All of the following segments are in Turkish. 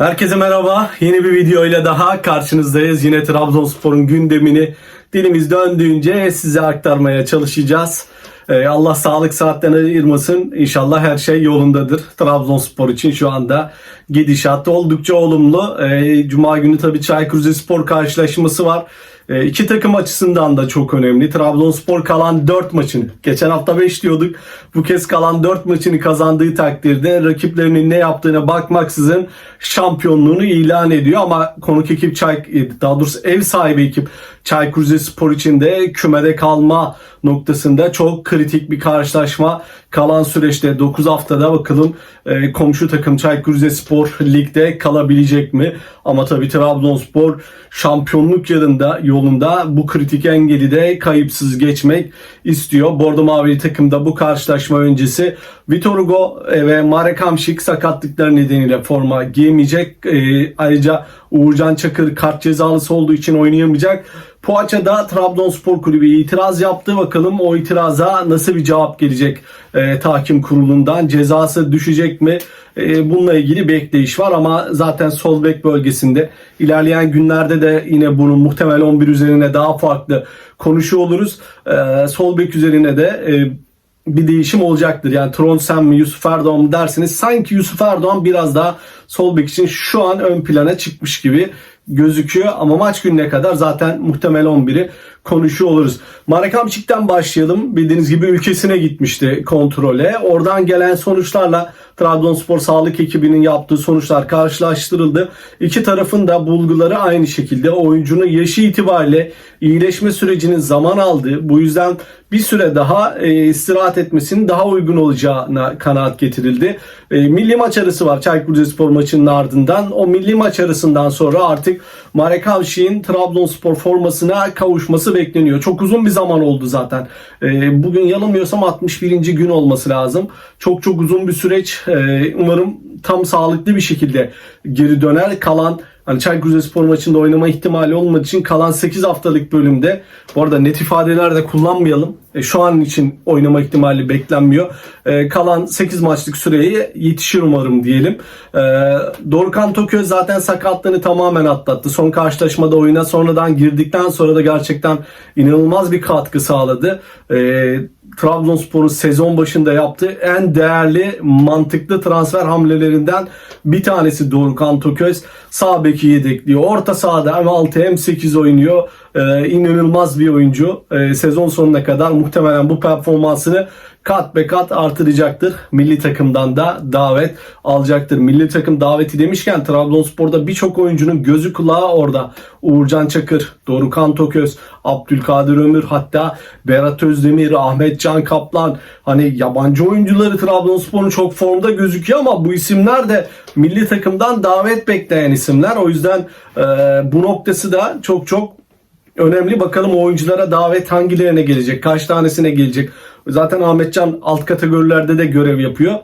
Herkese merhaba. Yeni bir video ile daha karşınızdayız. Yine Trabzonspor'un gündemini dilimiz döndüğünce size aktarmaya çalışacağız. Ee, Allah sağlık saatlerine ayırmasın. İnşallah her şey yolundadır. Trabzonspor için şu anda gidişat oldukça olumlu. Ee, Cuma günü tabii Çaykur Rizespor karşılaşması var. E, iki takım açısından da çok önemli. Trabzonspor kalan 4 maçını, geçen hafta 5 diyorduk. Bu kez kalan 4 maçını kazandığı takdirde rakiplerinin ne yaptığına bakmaksızın şampiyonluğunu ilan ediyor. Ama konuk ekip Çay, daha doğrusu ev sahibi ekip Çaykur Rizespor için de kümede kalma noktasında çok kritik bir karşılaşma. Kalan süreçte 9 haftada bakalım e, komşu takım Çaykur Rizespor ligde kalabilecek mi? Ama tabii Trabzonspor şampiyonluk yarında yolunda bu kritik engeli de kayıpsız geçmek istiyor. Bordo Mavili takımda bu karşılaşma öncesi Vitor Hugo e, ve Marek Hamšík sakatlıkları nedeniyle forma giyemeyecek. E, ayrıca Uğurcan Çakır kart cezalısı olduğu için oynayamayacak. Poğaça'da Trabzonspor Kulübü itiraz yaptı. Bakalım o itiraza nasıl bir cevap gelecek e, tahkim kurulundan? Cezası düşecek mi? E, bununla ilgili bekleyiş var ama zaten sol bek bölgesinde ilerleyen günlerde de yine bunun muhtemel 11 üzerine daha farklı konuşuyor oluruz. E, sol bek üzerine de e, bir değişim olacaktır. Yani Trondsen mi Yusuf Erdoğan mı derseniz sanki Yusuf Erdoğan biraz daha sol bek için şu an ön plana çıkmış gibi gözüküyor. Ama maç gününe kadar zaten muhtemel 11'i konuşuyor oluruz. Marek Hamšík'ten başlayalım. Bildiğiniz gibi ülkesine gitmişti kontrole. Oradan gelen sonuçlarla Trabzonspor sağlık ekibinin yaptığı sonuçlar karşılaştırıldı. İki tarafın da bulguları aynı şekilde. Oyuncunun yaşı itibariyle iyileşme sürecinin zaman aldığı, bu yüzden bir süre daha e, istirahat etmesinin daha uygun olacağına kanaat getirildi. E, milli maç arası var Çaykur Rizespor maçının ardından. O milli maç arasından sonra artık Marek Hamšík'in Trabzonspor formasına kavuşması bekleniyor. Çok uzun bir zaman oldu zaten. E, bugün yanılmıyorsam 61. gün olması lazım. Çok çok uzun bir süreç. E, umarım tam sağlıklı bir şekilde geri döner. Kalan Hani Çaykur Rizespor maçında oynama ihtimali olmadığı için kalan 8 haftalık bölümde bu arada net ifadeler de kullanmayalım. E, şu an için oynama ihtimali beklenmiyor. E, kalan 8 maçlık süreye yetişir umarım diyelim. E, Dorukhan Tokyo zaten sakatlığını tamamen atlattı. Son karşılaşmada oyuna sonradan girdikten sonra da gerçekten inanılmaz bir katkı sağladı. E, Trabzonspor'un sezon başında yaptığı en değerli mantıklı transfer hamlelerinden bir tanesi Dorukhan Toköz. Sağ beki yedekliyor. Orta sahada hem 6 hem 8 oynuyor. Ee, inanılmaz bir oyuncu. Ee, sezon sonuna kadar muhtemelen bu performansını kat be kat artıracaktır. Milli takımdan da davet alacaktır. Milli takım daveti demişken Trabzonspor'da birçok oyuncunun gözü kulağı orada. Uğurcan Çakır, Dorukhan Toköz, Abdülkadir Ömür hatta Berat Özdemir, Ahmet Can Kaplan hani yabancı oyuncuları Trabzonspor'un çok formda gözüküyor ama bu isimler de milli takımdan davet bekleyen isimler. O yüzden e, bu noktası da çok çok önemli. Bakalım oyunculara davet hangilerine gelecek, kaç tanesine gelecek. Zaten Ahmetcan alt kategorilerde de görev yapıyor.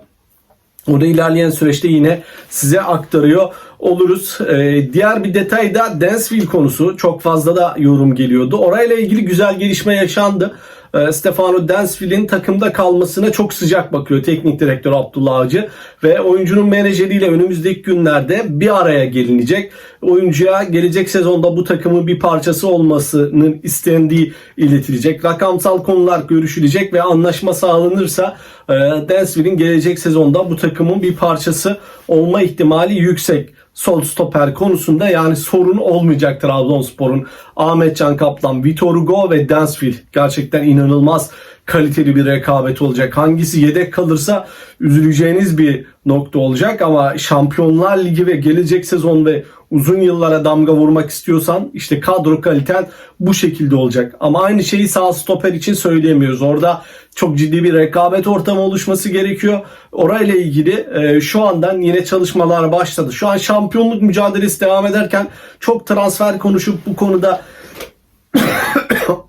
O da ilerleyen süreçte yine size aktarıyor oluruz. Ee, diğer bir detay da Dansville konusu. Çok fazla da yorum geliyordu. Orayla ilgili güzel gelişme yaşandı. Ee, Stefano Dansville'in takımda kalmasına çok sıcak bakıyor teknik direktör Abdullah Avcı ve oyuncunun menajeriyle önümüzdeki günlerde bir araya gelinecek. Oyuncuya gelecek sezonda bu takımın bir parçası olmasının istendiği iletilecek. Rakamsal konular görüşülecek ve anlaşma sağlanırsa e, Dansville'in gelecek sezonda bu takımın bir parçası olma ihtimali yüksek sol stoper konusunda yani sorun olmayacak Trabzonspor'un. Ahmet Can Kaplan, Vitor Hugo ve Dansville gerçekten inanılmaz kaliteli bir rekabet olacak. Hangisi yedek kalırsa üzüleceğiniz bir nokta olacak ama Şampiyonlar Ligi ve gelecek sezon ve uzun yıllara damga vurmak istiyorsan işte kadro kaliten bu şekilde olacak. Ama aynı şeyi sağ stoper için söyleyemiyoruz. Orada çok ciddi bir rekabet ortamı oluşması gerekiyor. Orayla ilgili e, şu andan yine çalışmalar başladı. Şu an şampiyonluk mücadelesi devam ederken çok transfer konuşup bu konuda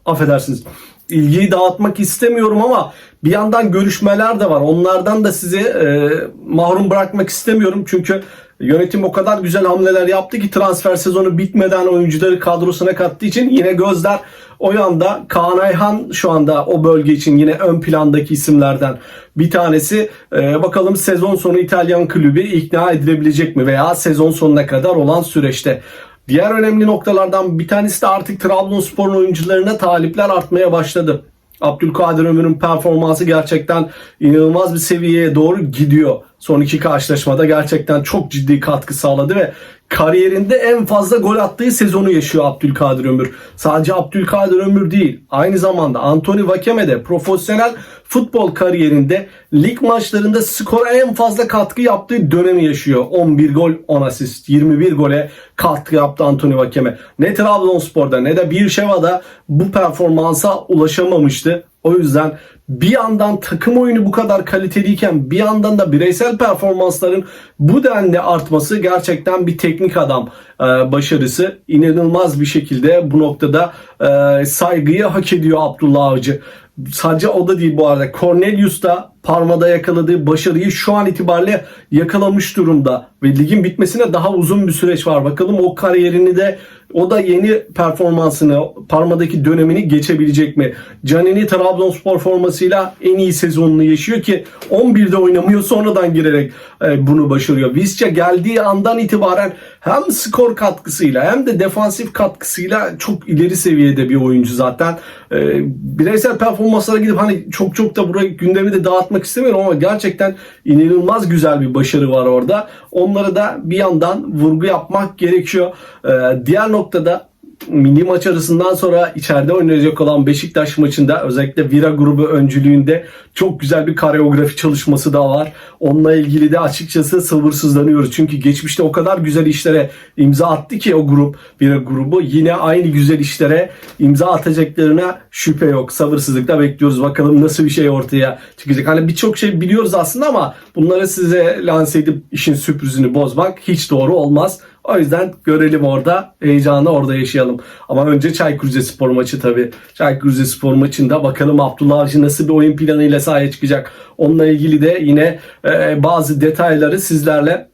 affedersiniz ilgiyi dağıtmak istemiyorum ama bir yandan görüşmeler de var. Onlardan da sizi e, mahrum bırakmak istemiyorum. Çünkü Yönetim o kadar güzel hamleler yaptı ki transfer sezonu bitmeden oyuncuları kadrosuna kattığı için yine gözler o yanda. Kaan Ayhan şu anda o bölge için yine ön plandaki isimlerden bir tanesi. Ee, bakalım sezon sonu İtalyan kulübü ikna edilebilecek mi veya sezon sonuna kadar olan süreçte. Diğer önemli noktalardan bir tanesi de artık Trabzonspor'un oyuncularına talipler artmaya başladı. Abdülkadir Ömür'ün performansı gerçekten inanılmaz bir seviyeye doğru gidiyor. Son iki karşılaşmada gerçekten çok ciddi katkı sağladı ve kariyerinde en fazla gol attığı sezonu yaşıyor Abdülkadir Ömür. Sadece Abdülkadir Ömür değil, aynı zamanda Anthony Vakeme de profesyonel futbol kariyerinde lig maçlarında skora en fazla katkı yaptığı dönemi yaşıyor. 11 gol, 10 asist, 21 gole katkı yaptı Anthony Vakeme. Ne Trabzonspor'da ne de Birşeva'da bu performansa ulaşamamıştı. O yüzden bir yandan takım oyunu bu kadar kaliteliyken bir yandan da bireysel performansların bu denli artması gerçekten bir teknik adam e, başarısı. İnanılmaz bir şekilde bu noktada e, saygıyı hak ediyor Abdullah Avcı. Sadece o da değil bu arada. Cornelius da Parma'da yakaladığı başarıyı şu an itibariyle yakalamış durumda. Ve ligin bitmesine daha uzun bir süreç var. Bakalım o kariyerini de o da yeni performansını, Parma'daki dönemini geçebilecek mi? Canini Trabzonspor formasıyla en iyi sezonunu yaşıyor ki 11'de oynamıyor sonradan girerek e, bunu başarıyor. Visca geldiği andan itibaren hem skor katkısıyla hem de defansif katkısıyla çok ileri seviyede bir oyuncu zaten. E, bireysel performanslara gidip hani çok çok da burayı gündemi de dağıtmak istemiyorum ama gerçekten inanılmaz güzel bir başarı var orada. Onlara da bir yandan vurgu yapmak gerekiyor. E, diğer noktada milli maç arasından sonra içeride oynayacak olan Beşiktaş maçında özellikle Vira grubu öncülüğünde çok güzel bir koreografi çalışması da var. Onunla ilgili de açıkçası sabırsızlanıyoruz. Çünkü geçmişte o kadar güzel işlere imza attı ki o grup Vira grubu yine aynı güzel işlere imza atacaklarına şüphe yok. Sabırsızlıkla bekliyoruz. Bakalım nasıl bir şey ortaya çıkacak. Hani birçok şey biliyoruz aslında ama bunları size lanse edip işin sürprizini bozmak hiç doğru olmaz. O yüzden görelim orada. Heyecanı orada yaşayalım. Ama önce Çaykur Rizespor maçı tabii. Çaykur Rizespor maçında bakalım Abdullah Avcı nasıl bir oyun planıyla sahaya çıkacak. Onunla ilgili de yine e, bazı detayları sizlerle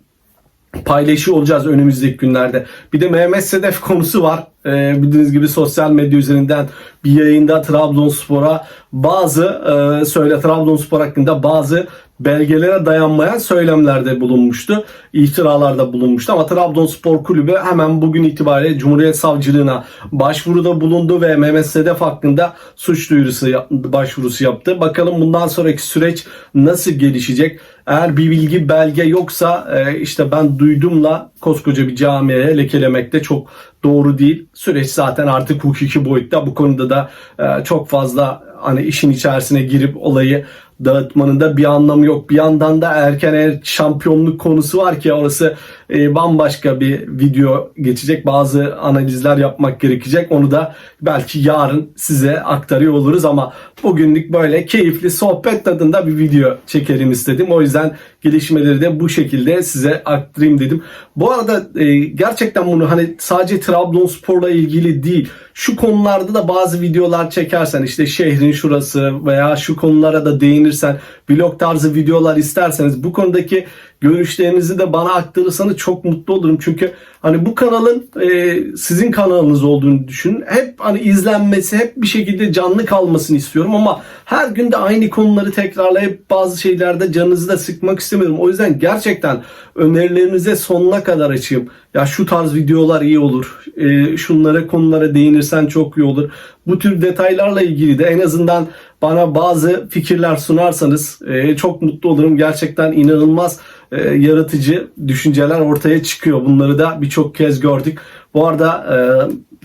paylaşıyor olacağız önümüzdeki günlerde. Bir de Mehmet Sedef konusu var. Ee, bildiğiniz gibi sosyal medya üzerinden bir yayında Trabzonspor'a bazı e, söyle Trabzonspor hakkında bazı belgelere dayanmayan söylemlerde bulunmuştu. İftiralarda bulunmuştu ama Trabzonspor Kulübü hemen bugün itibariyle Cumhuriyet Savcılığına başvuruda bulundu ve Mehmet Sedef hakkında suç duyurusu başvurusu yaptı. Bakalım bundan sonraki süreç nasıl gelişecek? Eğer bir bilgi belge yoksa e, işte ben duydumla koskoca bir camiye lekelemek de çok doğru değil. Süreç zaten artık hukuki boyutta. Bu konuda da e, çok fazla hani işin içerisine girip olayı dağıtmanın da bir anlamı yok. Bir yandan da erken er şampiyonluk konusu var ki orası e, bambaşka bir video geçecek. Bazı analizler yapmak gerekecek. Onu da belki yarın size aktarıyor oluruz ama bugünlük böyle keyifli sohbet tadında bir video çekelim istedim. O yüzden gelişmeleri de bu şekilde size aktarayım dedim. Bu arada e, gerçekten bunu hani sadece Trabzonspor'la ilgili değil şu konularda da bazı videolar çekersen işte şehrin şurası veya şu konulara da değinirsen vlog tarzı videolar isterseniz bu konudaki görüşlerinizi de bana aktarırsanız çok mutlu olurum. Çünkü hani bu kanalın e, sizin kanalınız olduğunu düşünün. Hep hani izlenmesi, hep bir şekilde canlı kalmasını istiyorum ama her gün de aynı konuları tekrarlayıp bazı şeylerde canınızı da sıkmak istemiyorum. O yüzden gerçekten önerilerinize sonuna kadar açayım. Ya şu tarz videolar iyi olur. E, şunlara konulara değinirsen çok iyi olur. Bu tür detaylarla ilgili de en azından bana bazı fikirler sunarsanız e, çok mutlu olurum. Gerçekten inanılmaz e, yaratıcı düşünceler ortaya çıkıyor. Bunları da birçok kez gördük. Bu arada e,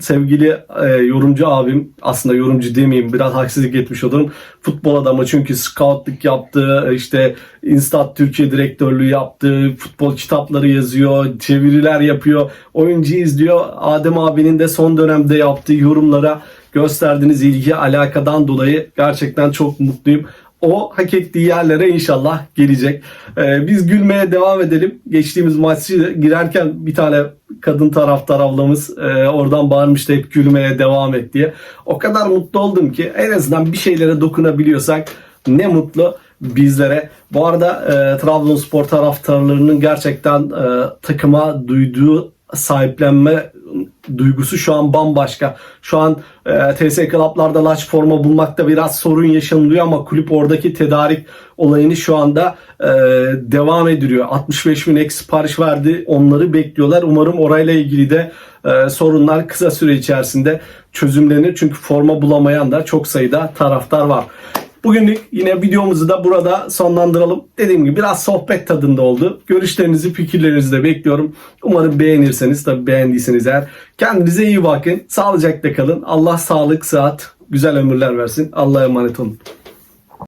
sevgili e, yorumcu abim aslında yorumcu demeyeyim biraz haksızlık etmiş olurum. Futbol adamı çünkü scoutluk yaptı işte Instat Türkiye direktörlüğü yaptı futbol kitapları yazıyor çeviriler yapıyor oyuncu izliyor. Adem abinin de son dönemde yaptığı yorumlara gösterdiğiniz ilgi alakadan dolayı gerçekten çok mutluyum. O hak ettiği yerlere inşallah gelecek. Ee, biz gülmeye devam edelim. Geçtiğimiz maçı girerken bir tane kadın taraftar ablamız e, oradan bağırmıştı hep gülmeye devam et diye. O kadar mutlu oldum ki en azından bir şeylere dokunabiliyorsak ne mutlu. bizlere. Bu arada e, Trabzonspor taraftarlarının gerçekten e, takıma duyduğu sahiplenme duygusu şu an bambaşka. Şu an e, TS Club'larda laç forma bulmakta biraz sorun yaşanılıyor ama kulüp oradaki tedarik olayını şu anda e, devam ediyor. 65 bin ek sipariş verdi. Onları bekliyorlar. Umarım orayla ilgili de e, sorunlar kısa süre içerisinde çözümlenir. Çünkü forma bulamayan da çok sayıda taraftar var. Bugünlük yine videomuzu da burada sonlandıralım. Dediğim gibi biraz sohbet tadında oldu. Görüşlerinizi, fikirlerinizi de bekliyorum. Umarım beğenirseniz, tabii beğendiyseniz eğer. Kendinize iyi bakın. Sağlıcakla kalın. Allah sağlık, sıhhat, güzel ömürler versin. Allah'a emanet olun.